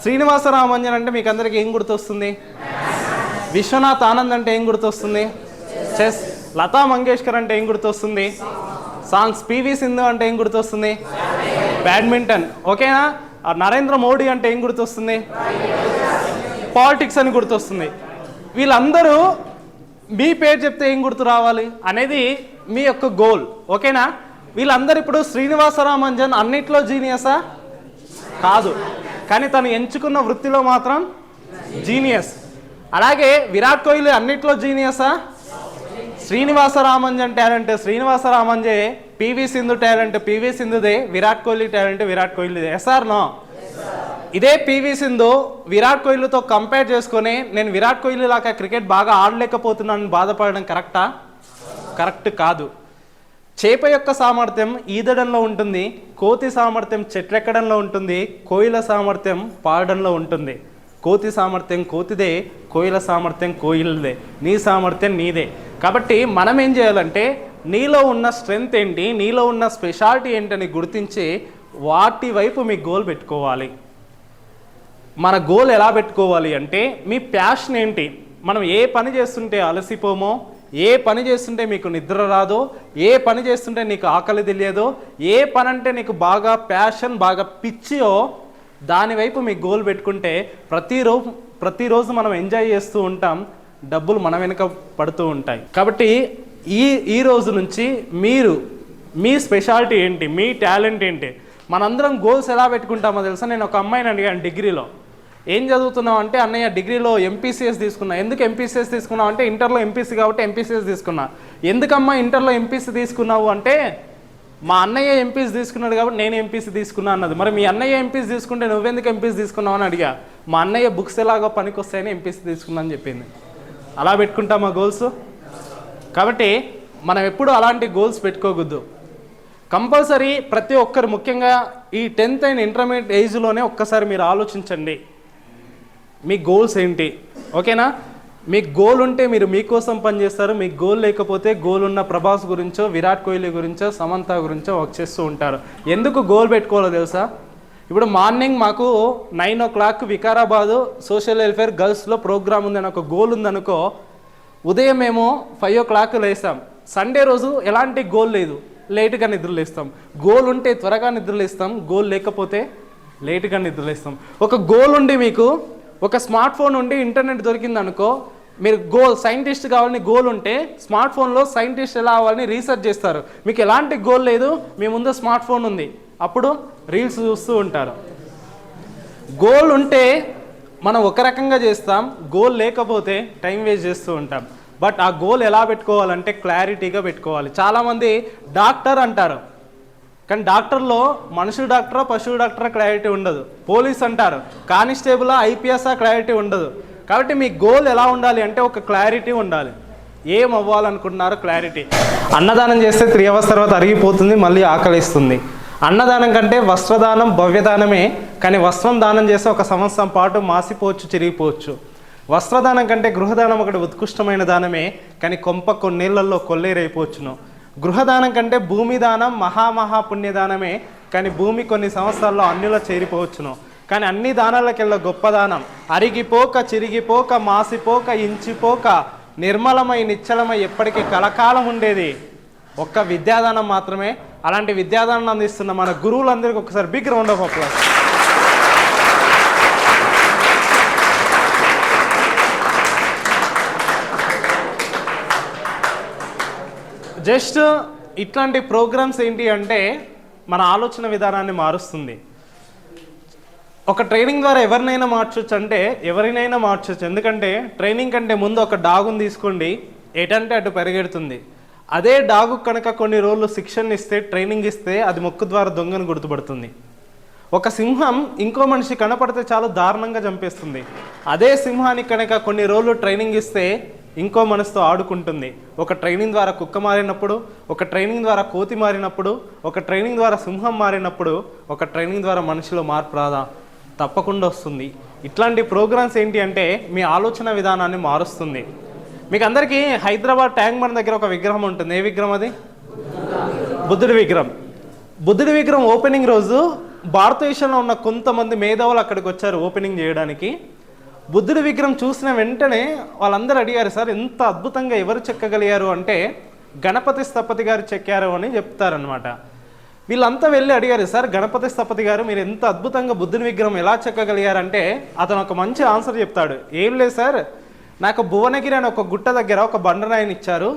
శ్రీనివాస రామంజన్ అంటే మీకు అందరికి ఏం గుర్తొస్తుంది? విశ్వనాథ్ ఆనంద్ అంటే ఏం గుర్తొస్తుంది? చెస్. లతా మంగేష్కర్ అంటే ఏం గుర్తొస్తుంది? సాంగ్స్ పివి సింధు అంటే ఏం గుర్తొస్తుంది? బ్యాడ్మింటన్. ఓకేనా? నరేంద్ర మోడీ అంటే ఏం గుర్తొస్తుంది? పాలిటిక్స్ అని గుర్తొస్తుంది. వీళ్ళందరూ మీ పేరు చెప్తే ఏం గుర్తు రావాలి? అనేది మీ యొక్క గోల్. ఓకేనా? వీళ్ళందరూ ఇప్పుడు శ్రీనివాసరామంజన్ అన్నిట్లో జీనియసా? కాదు. కానీ తను ఎంచుకున్న వృత్తిలో మాత్రం జీనియస్ అలాగే విరాట్ కోహ్లీ అన్నిట్లో జీనియసా శ్రీనివాస రామంజన్ టాలెంట్ శ్రీనివాస రామంజే పివి సింధు టాలెంట్ పివి సింధుదే విరాట్ కోహ్లీ టాలెంట్ విరాట్ కోహ్లీదే. ఎస్ఆర్ నో ఇదే పివి సింధు విరాట్ కోహ్లీతో కంపేర్ చేసుకొని నేను విరాట్ కోహ్లీ లాగా క్రికెట్ బాగా ఆడలేకపోతున్నాను బాధపడడం కరెక్టా కరెక్ట్ కాదు. చేప యొక్క సామర్థ్యం ఈదడంలో ఉంటుంది కోతి సామర్థ్యం చెట్లెక్కడంలో ఉంటుంది కోయిల సామర్థ్యం పాడడంలో ఉంటుంది. కోతి సామర్థ్యం కోతిదే కోయిల సామర్థ్యం కోయిలదే. నీ సామర్థ్యం నీదే. కాబట్టి మనం ఏం చేయాలంటే నీలో ఉన్న స్ట్రెంగ్త్ ఏంటి నీలో ఉన్న స్పెషాలిటీ ఏంటని గుర్తించి వాటి వైపు మీ గోల్ పెట్టుకోవాలి. మన గోల్ ఎలా పెట్టుకోవాలి అంటే మీ ప్యాషన్ ఏంటి మనం ఏ పని చేస్తుంటే అలసిపోమో ఏ పని చేస్తుంటే మీకు నిద్ర రాదో ఏ పని చేస్తుంటే నీకు ఆకలి తెలియదో ఏ పని అంటే నీకు బాగా ప్యాషన్ బాగా పిచ్చియో దాని వైపు మీ గోల్ పెట్టుకుంటే ప్రతిరోజు ప్రతిరోజు మనం ఎంజాయ్ చేస్తూ ఉంటాం డబ్బులు మన వెనుక పడుతూ ఉంటాయి. కాబట్టి ఈ ఈ రోజు నుంచి మీరు మీ స్పెషాలిటీ ఏంటి మీ టాలెంట్ ఏంటి? మనందరం గోల్స్ ఎలా పెట్టుకుంటామో తెలుసా? నేను ఒక అమ్మాయిని అడిగాను డిగ్రీలో. ఏం చదువుతున్నావు అంటే అన్నయ్య డిగ్రీలో ఎంపీసీఎస్ తీసుకున్నా ఎందుకు ఎంపీసీఎస్ తీసుకున్నావు అంటే ఇంటర్లో ఎంపీసీ కాబట్టి ఎంపీసీఎస్ తీసుకున్నా ఎందుకమ్మా ఇంటర్లో ఎంపీసీ తీసుకున్నావు అంటే మా అన్నయ్య ఎంపీసీ తీసుకున్నాడు కాబట్టి నేను ఎంపీసీ తీసుకున్నా అన్నది మరి మీ అన్నయ్య ఎంపీసీ తీసుకుంటే నువ్వెందుకు ఎంపీసీ తీసుకున్నావు అని అడిగా మా అన్నయ్య బుక్స్ ఎలాగో పనికొస్తాయని ఎంపీసీ తీసుకున్నా అని చెప్పింది అలా పెట్టుకుంటామా గోల్స్ కాబట్టి మనం ఎప్పుడు అలాంటి గోల్స్ పెట్టుకోకూడదు కంపల్సరీ ప్రతి ఒక్కరు ముఖ్యంగా ఈ టెన్త్ అండ్ ఇంటర్మీడియట్ ఏజ్లోనే ఒక్కసారి మీరు ఆలోచించండి మీ గోల్స్ ఏంటి? ఓకేనా? మీ గోల్ ఉంటే మీరు మీకోసం పనిచేస్తారు. మీకు గోల్ లేకపోతే గోల్ ఉన్న ప్రభాస్ గురించో విరాట్ కోహ్లీ గురించో సమంత గురించో వర్క్ చేస్తూ ఉంటారు. ఎందుకు గోల్ పెట్టుకోవాలో తెలుసా? ఇప్పుడు మార్నింగ్ మాకు nine o'clock Vikarabad social welfare గర్ల్స్లో programme ఉందని ఒక గోల్ ఉందనుకో ఉదయం మేము ఫైవ్ ఓ క్లాక్ లేస్తాం. సండే రోజు ఎలాంటి గోల్ లేదు. లేటుగా నిద్రలేస్తాం. గోల్ ఉంటే త్వరగా నిద్రలేస్తాం. గోల్ లేకపోతే లేటుగా నిద్రలేస్తాం. ఒక గోల్ ఉండి మీకు ఒక స్మార్ట్ ఫోన్ ఉండి ఇంటర్నెట్ దొరికింది అనుకో మీరు గోల్ సైంటిస్ట్ కావాలని గోల్ ఉంటే స్మార్ట్ ఫోన్లో సైంటిస్ట్ ఎలా అవ్వాలని రీసెర్చ్ చేస్తారు. మీకు ఎలాంటి గోల్ లేదు మీ ముందు స్మార్ట్ ఫోన్ ఉంది. అప్పుడు రీల్స్ చూస్తూ ఉంటారు. గోల్ ఉంటే మనం ఒక రకంగా చేస్తాం గోల్ లేకపోతే టైం వేస్ట్ చేస్తూ ఉంటాం. బట్ ఆ గోల్ ఎలా పెట్టుకోవాలంటే క్లారిటీగా పెట్టుకోవాలి. చాలామంది డాక్టర్ అంటారు కానీ డాక్టర్లో మనుషులు డాక్టరా పశువు డాక్టరా క్లారిటీ ఉండదు. పోలీస్ అంటారు. కానిస్టేబుల్ ఐపీఎస్ఆ క్లారిటీ ఉండదు. కాబట్టి మీ గోల్ ఎలా ఉండాలి అంటే ఒక క్లారిటీ ఉండాలి. ఏం అవ్వాలనుకుంటున్నారో క్లారిటీ. అన్నదానం చేస్తే త్రీ అవర్స్ తర్వాత అరిగిపోతుంది మళ్ళీ ఆకలిస్తుంది. అన్నదానం కంటే వస్త్రదానం భవ్యదానమే కానీ వస్త్రం దానం చేస్తే ఒక సంవత్సరం పాటు మాసిపోవచ్చు చిరిగిపోవచ్చు. వస్త్రదానం కంటే గృహదానం ఒకటి ఉత్కృష్టమైన దానమే కానీ కొంప కొన్నేళ్ళలో కొల్లేరైపోవచ్చును. గృహదానం కంటే భూమి దానం మహామహా పుణ్యదానమే. కానీ భూమి కొన్ని సంవత్సరాల్లో అన్నిలో చేరిపోవచ్చును. కానీ అన్ని దానాలకెళ్ళ గొప్ప దానం అరిగిపోక చిరిగిపోక మాసిపోక ఇంచిపోక నిర్మలమై నిశ్చలమై ఎప్పటికీ కలకాలం ఉండేది. ఒక్క విద్యాదానం మాత్రమే. అలాంటి విద్యాదానం అందిస్తున్న మన గురువులందరికీ ఒకసారి big round of applause. Just ఇట్లాంటి ప్రోగ్రామ్స్ ఏంటి అంటే మన ఆలోచన విధానాన్ని మారుస్తుంది. ఒక ట్రైనింగ్ ద్వారా ఎవరినైనా మార్చొచ్చు అంటే ఎవరినైనా మార్చొచ్చు. ఎందుకంటే ట్రైనింగ్ కంటే ముందు ఒక డాగుని తీసుకోండి ఎటంటే అటు పరిగెడుతుంది. అదే డాగు కనుక కొన్ని రోజులు శిక్షణ ఇస్తే ట్రైనింగ్ ఇస్తే అది మొక్కు ద్వారా దొంగను గుర్తుపడుతుంది. ఒక సింహం ఇంకో మనిషి కనపడితే చాలా దారుణంగా చంపేస్తుంది. అదే సింహానికి కనుక కొన్ని రోజులు ట్రైనింగ్ ఇస్తే ఇంకో మనసుతో ఆడుకుంటుంది. ఒక ట్రైనింగ్ ద్వారా కుక్క మారినప్పుడు ఒక ట్రైనింగ్ ద్వారా కోతి మారినప్పుడు ఒక ట్రైనింగ్ ద్వారా సింహం మారినప్పుడు ఒక ట్రైనింగ్ ద్వారా మనిషిలో మార్పు రాదా? తప్పకుండా వస్తుంది. ఇట్లాంటి ప్రోగ్రామ్స్ ఏంటి అంటే మీ ఆలోచన విధానాన్ని మారుస్తుంది. మీకు అందరికీ హైదరాబాద్ ట్యాంక్ బండ్ దగ్గర ఒక విగ్రహం ఉంటుంది. ఏ విగ్రహం అది? బుద్ధుడి విగ్రహం. బుద్ధుడి విగ్రహం ఓపెనింగ్ రోజు భారతదేశంలో ఉన్న కొంతమంది మేధావులు అక్కడికి వచ్చారు ఓపెనింగ్ చేయడానికి. బుద్ధుడి విగ్రహం చూసిన వెంటనే వాళ్ళందరూ అడిగారు సార్ ఎంత అద్భుతంగా ఎవరు చెక్కగలిగారు అంటే గణపతి స్థపతి గారు చెక్కారు అని చెప్తారనమాట వీళ్ళంతా వెళ్ళి అడిగారు సార్ గణపతి స్థపతి గారు మీరు ఎంత అద్భుతంగా బుద్ధుని విగ్రహం ఎలా చెక్కగలిగారంటే అతను ఒక మంచి ఆన్సర్ చెప్తాడు. ఏం లేదు సార్ నాకు భువనగిరి అని ఒక గుట్ట దగ్గర ఒక బండరాయిని ఇచ్చారు.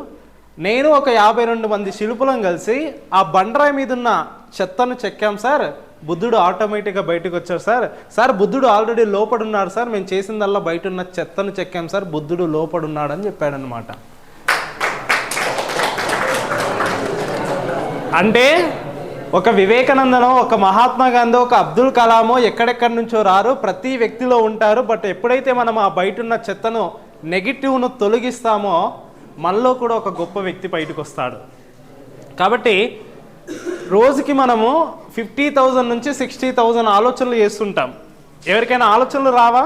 నేను ఒక యాభై రెండు మంది శిల్పులం కలిసి ఆ బండరాయి మీద ఉన్న చెత్తను చెక్కాం సార్. బుద్ధుడు ఆటోమేటిక్గా బయటకు వచ్చారు సార్ సార్ బుద్ధుడు ఆల్రెడీ లోపడున్నారు సార్. మేము చేసిందల్లా బయట ఉన్న చెత్తను చెక్కాం సార్. బుద్ధుడు లోపడున్నాడని అని చెప్పాడనమాట అంటే ఒక వివేకానందనో ఒక మహాత్మా గాంధీ ఒక అబ్దుల్ కలామో ఎక్కడెక్కడి నుంచో రారు. ప్రతి వ్యక్తిలో ఉంటారు. బట్ ఎప్పుడైతే మనం ఆ బయట ఉన్న చెత్తను నెగిటివ్ను తొలగిస్తామో మనలో కూడా ఒక గొప్ప వ్యక్తి బయటకు వస్తాడు కాబట్టి రోజుకి మనము ఫిఫ్టీ థౌజండ్ నుంచి సిక్స్టీ థౌజండ్ ఆలోచనలు చేస్తుంటాం. ఎవరికైనా ఆలోచనలు రావా?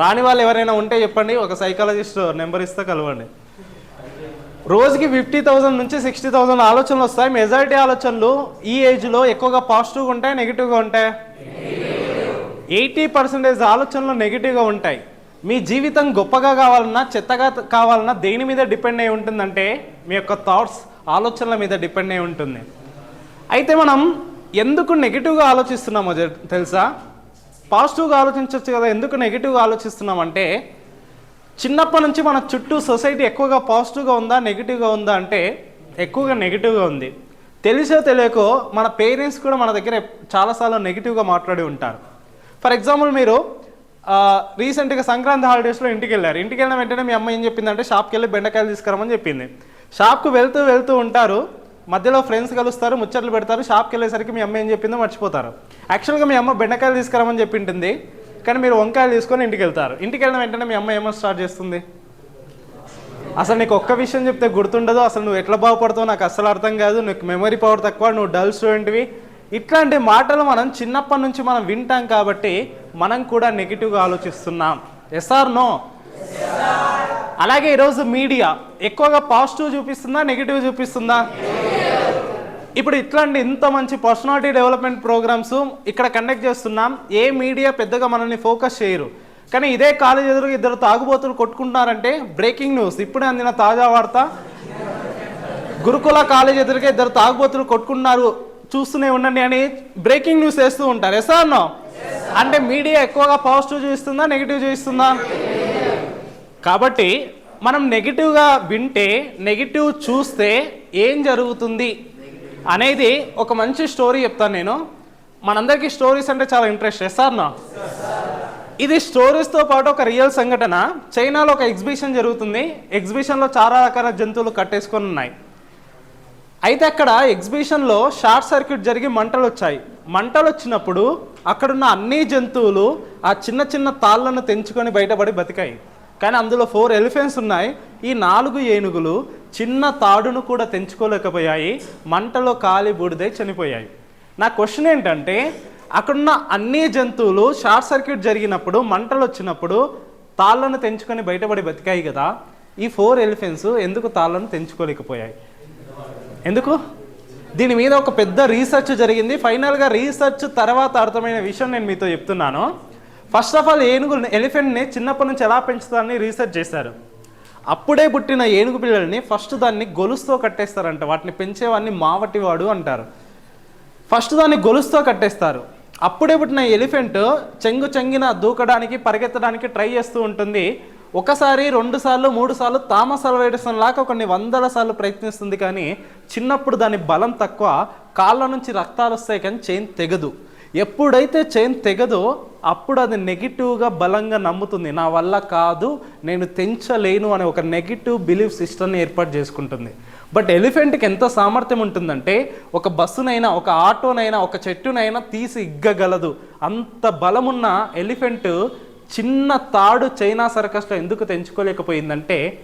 రాని వాళ్ళు ఎవరైనా ఉంటే చెప్పండి ఒక సైకాలజిస్ట్ నెంబర్ ఇస్తే కలవండి. రోజుకి ఫిఫ్టీ థౌసండ్ నుంచి సిక్స్టీ థౌసండ్ ఆలోచనలు వస్తాయి. మెజారిటీ ఆలోచనలు ఈ ఏజ్లో ఎక్కువగా పాజిటివ్గా ఉంటాయి నెగిటివ్గా ఉంటాయి? ఎయిటీ పర్సెంటేజ్ ఆలోచనలు నెగిటివ్గా ఉంటాయి. మీ జీవితం గొప్పగా కావాలన్నా చెత్తగా కావాలన్నా దేని మీద డిపెండ్ అయి ఉంటుందంటే మీ యొక్క థాట్స్ ఆలోచనల మీద డిపెండ్ అయి ఉంటుంది. అయితే మనం ఎందుకు నెగిటివ్గా ఆలోచిస్తున్నామో తెలుసా? పాజిటివ్గా ఆలోచించవచ్చు కదా ఎందుకు నెగిటివ్గా ఆలోచిస్తున్నామంటే చిన్నప్పటి నుంచి మన చుట్టూ సొసైటీ ఎక్కువగా పాజిటివ్గా ఉందా నెగిటివ్గా ఉందా అంటే ఎక్కువగా నెగిటివ్గా ఉంది. తెలిసో తెలియకో మన పేరెంట్స్ కూడా మన దగ్గర చాలాసార్లు నెగిటివ్గా మాట్లాడి ఉంటారు. ఫర్ ఎగ్జాంపుల్ మీరు రీసెంట్గా సంక్రాంతి హాలిడేస్లో ఇంటికి వెళ్ళారు ఇంటికి వెళ్ళిన వెంటనే మీ అమ్మ ఏం చెప్పిందంటే షాప్కి వెళ్ళి బెండకాయలు తీసుకురమని చెప్పింది. షాప్కు వెళ్తూ వెళ్తూ ఉంటారు. మధ్యలో ఫ్రెండ్స్ కలుస్తారు ముచ్చట్లు పెడతారు. షాప్కి వెళ్ళేసరికి మీ అమ్మ ఏం చెప్పిందో మర్చిపోతారు. యాక్చువల్గా మీ అమ్మ బెండకాయలు తీసుకురామని చెప్పింటుంది. కానీ మీరు వంకాయలు తీసుకొని ఇంటికి వెళ్తారు. ఇంటికి వెళ్ళిన వెంటనే మీ అమ్మ ఏమో స్టార్ట్ చేస్తుంది? అసలు నీకు ఒక్క విషయం చెప్తే గుర్తుండదు. అసలు నువ్వు ఎట్లా బాగుపడతావు నాకు అస్సలు అర్థం కాదు. నీకు మెమరీ పవర్ తక్కువ నువ్వు డల్ స్టూడెంట్వి ఇట్లాంటి మాటలు మనం చిన్నప్పటి నుంచి మనం వింటాం కాబట్టి మనం కూడా నెగిటివ్గా ఆలోచిస్తున్నాం. ఎస్ఆర్ నో అలాగే ఈరోజు మీడియా ఎక్కువగా పాజిటివ్ చూపిస్తుందా నెగిటివ్ చూపిస్తుందా? ఇప్పుడు ఇట్లాంటి ఇంత మంచి పర్సనాలిటీ డెవలప్మెంట్ ప్రోగ్రామ్స్ ఇక్కడ కండక్ట్ చేస్తున్నాం. ఏ మీడియా పెద్దగా మనల్ని ఫోకస్ చేయరు. కానీ ఇదే కాలేజ్ ఎదురు ఇద్దరు తాగుబోతులు కొట్టుకుంటున్నారంటే బ్రేకింగ్ న్యూస్. ఇప్పుడే అందిన తాజా వార్త. గురుకుల కాలేజ్ ఎదురుగా ఇద్దరు తాగుబోతులు కొట్టుకుంటున్నారు. చూస్తూనే ఉండండి అని బ్రేకింగ్ న్యూస్ వేస్తూ ఉంటారు. ఎస్ అన్నో అంటే మీడియా ఎక్కువగా పాజిటివ్ చూపిస్తుందా నెగిటివ్ చూపిస్తుందా? కాబట్టి మనం నెగిటివ్గా వింటే నెగిటివ్ చూస్తే ఏం జరుగుతుంది అనేది ఒక మంచి స్టోరీ చెప్తాను నేను. మనందరికీ స్టోరీస్ అంటే చాలా ఇంట్రెస్ట్ సార్ ఇది స్టోరీస్తో పాటు ఒక రియల్ సంఘటన. చైనాలో ఒక ఎగ్జిబిషన్ జరుగుతుంది. ఎగ్జిబిషన్లో చాలా రకాల జంతువులు కట్టేసుకొని ఉన్నాయి. అయితే అక్కడ ఎగ్జిబిషన్లో షార్ట్ సర్క్యూట్ జరిగి మంటలు వచ్చాయి. మంటలు వచ్చినప్పుడు అక్కడున్న అన్ని జంతువులు ఆ చిన్న చిన్న తాళ్ళను తెంచుకొని బయటపడి బతికాయి. కానీ అందులో ఫోర్ ఎలిఫెంట్స్ ఉన్నాయి. ఈ నాలుగు ఏనుగులు చిన్న తాడును కూడా తెంచుకోలేకపోయాయి. మంటలో కాలి బూడిదై చనిపోయాయి. నా క్వశ్చన్ ఏంటంటే అక్కడున్న అన్ని జంతువులు షార్ట్ సర్క్యూట్ జరిగినప్పుడు మంటలు వచ్చినప్పుడు తాళ్ళను తెంచుకొని బయటపడి బతికాయి కదా. ఈ ఫోర్ ఎలిఫెంట్స్ ఎందుకు తాళ్ళను తెంచుకోలేకపోయాయి? ఎందుకు? దీని మీద ఒక పెద్ద రీసెర్చ్ జరిగింది. ఫైనల్గా రీసెర్చ్ తర్వాత అర్థమైన విషయం నేను మీతో చెప్తున్నాను. ఫస్ట్ ఆఫ్ ఆల్ ఏనుగు ఎలిఫెంట్ని చిన్నప్పటి నుంచి ఎలా పెంచుతారని రీసెర్చ్ చేశారు. అప్పుడే పుట్టిన ఏనుగు పిల్లల్ని ఫస్ట్ దాన్ని గొలుసుతో కట్టేస్తారంట. వాటిని పెంచేవాడిని మావటివాడు అంటారు. ఫస్ట్ దాన్ని గొలుసుతో కట్టేస్తారు. అప్పుడే పుట్టిన ఎలిఫెంట్ చెంగు చెంగిన దూకడానికి పరిగెత్తడానికి ట్రై చేస్తూ ఉంటుంది. ఒకసారి రెండు సార్లు మూడు సార్లు తామస్ అల్వైడసన్ లాగా కొన్ని వందల సార్లు ప్రయత్నిస్తుంది కానీ చిన్నప్పుడు దాని బలం తక్కువ. కాళ్ళ నుంచి రక్తాలు వస్తాయి కానీ చైన్ తెగదు. ఎప్పుడైతే చైన్ తెగదో అప్పుడు అది నెగిటివ్గా బలంగా నమ్ముతుంది. నా వల్ల కాదు నేను తెంచలేను అనే ఒక నెగిటివ్ బిలీఫ్ సిస్టమ్ని ఏర్పాటు చేసుకుంటుంది. బట్ ఎలిఫెంట్కి ఎంత సామర్థ్యం ఉంటుందంటే ఒక బస్సునైనా ఒక ఆటోనైనా ఒక చెట్టునైనా తీసి ఇగ్గగలదు. అంత బలమున్న ఎలిఫెంట్ చిన్న తాడు చైనా సర్కస్లో ఎందుకు తెంచుకోలేకపోయిందంటే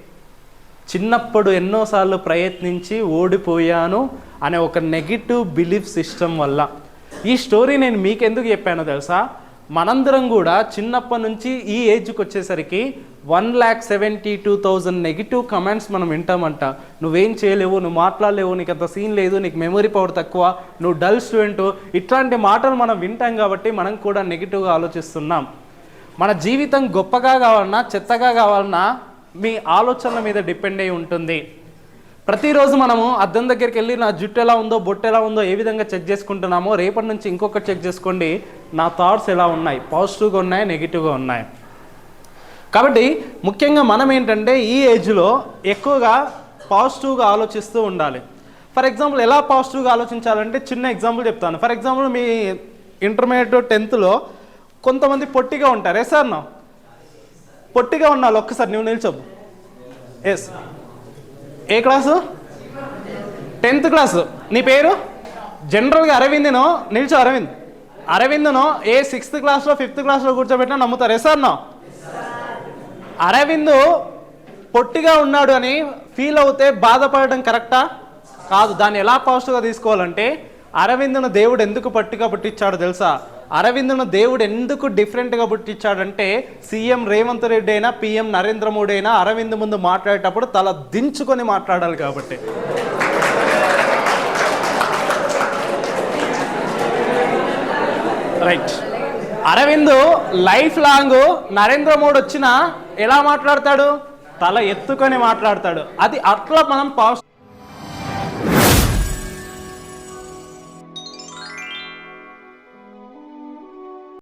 చిన్నప్పుడు ఎన్నోసార్లు ప్రయత్నించి ఓడిపోయాను అనే ఒక నెగిటివ్ బిలీఫ్ సిస్టమ్ వల్ల. ఈ స్టోరీ నేను మీకెందుకు చెప్పాను చెప్పానో తెలుసా? మనందరం కూడా చిన్నప్పటి నుంచి ఈ ఏజ్కి వచ్చేసరికి one lakh seventy two thousand negative comments మనం వింటామంట. నువ్వేం చేయలేవు నువ్వు మాట్లాడలేవు నీకు అంత సీన్ లేదు నీకు మెమరీ పవర్ తక్కువ నువ్వు డల్ స్టూడెంట్ ఇట్లాంటి మాటలు మనం వింటాం కాబట్టి మనం కూడా నెగిటివ్గా ఆలోచిస్తున్నాం. మన జీవితం గొప్పగా కావాలన్నా చెత్తగా కావాలన్నా మీ ఆలోచనల మీద డిపెండ్ అయి ఉంటుంది. ప్రతిరోజు మనము అద్దం దగ్గరికి వెళ్ళి నా జుట్టు ఎలా ఉందో బొట్టు ఎలా ఉందో ఏ విధంగా చెక్ చేసుకుంటున్నామో రేపటి నుంచి ఇంకొకటి చెక్ చేసుకోండి. నా థాట్స్ ఎలా ఉన్నాయి? పాజిటివ్గా ఉన్నాయి నెగిటివ్గా ఉన్నాయి? కాబట్టి ముఖ్యంగా మనం ఏంటంటే ఈ ఏజ్లో ఎక్కువగా పాజిటివ్గా ఆలోచిస్తూ ఉండాలి. ఫర్ ఎగ్జాంపుల్ ఎలా పాజిటివ్గా ఆలోచించాలంటే చిన్న ఎగ్జాంపుల్ చెప్తాను. ఫర్ ఎగ్జాంపుల్ మీ ఇంటర్మీడియట్ టెన్త్లో కొంతమంది పొట్టిగా ఉంటారు. ఏ సార్ నా పొట్టిగా ఉన్నాను ఒక్కసారి నువ్వు నిల్చోవు ఎస్ ఏ క్లాసు? Tenth class. నీ పేరు? జనరల్గా అరవింద్ను? నిల్చో అరవింద్. అరవింద్నో ఏ సిక్స్త్ క్లాస్లో ఫిఫ్త్ క్లాస్లో కూర్చోబెట్టినా నమ్ముతారు? ఏ సార్ నో అరవింద్ పొట్టిగా ఉన్నాడు అని ఫీల్ అవుతే బాధపడడం కరెక్టా? కాదు. దాన్ని ఎలా పాజిటివ్గా తీసుకోవాలంటే అరవిందును దేవుడు ఎందుకు పట్టిగా పుట్టించాడు తెలుసా? అరవిందును దేవుడు ఎందుకు డిఫరెంట్గా పుట్టించాడంటే సీఎం రేవంత్ రెడ్డి అయినా పిఎం నరేంద్ర మోడీ అయినా అరవింద్ ముందు మాట్లాడేటప్పుడు తల దించుకొని మాట్లాడాలి కాబట్టి. Right Aravind life long Narendra Modi వచ్చినా ఎలా మాట్లాడతాడు? తల ఎత్తుకొని మాట్లాడతాడు. అది అట్లా మనం పాజిటివ్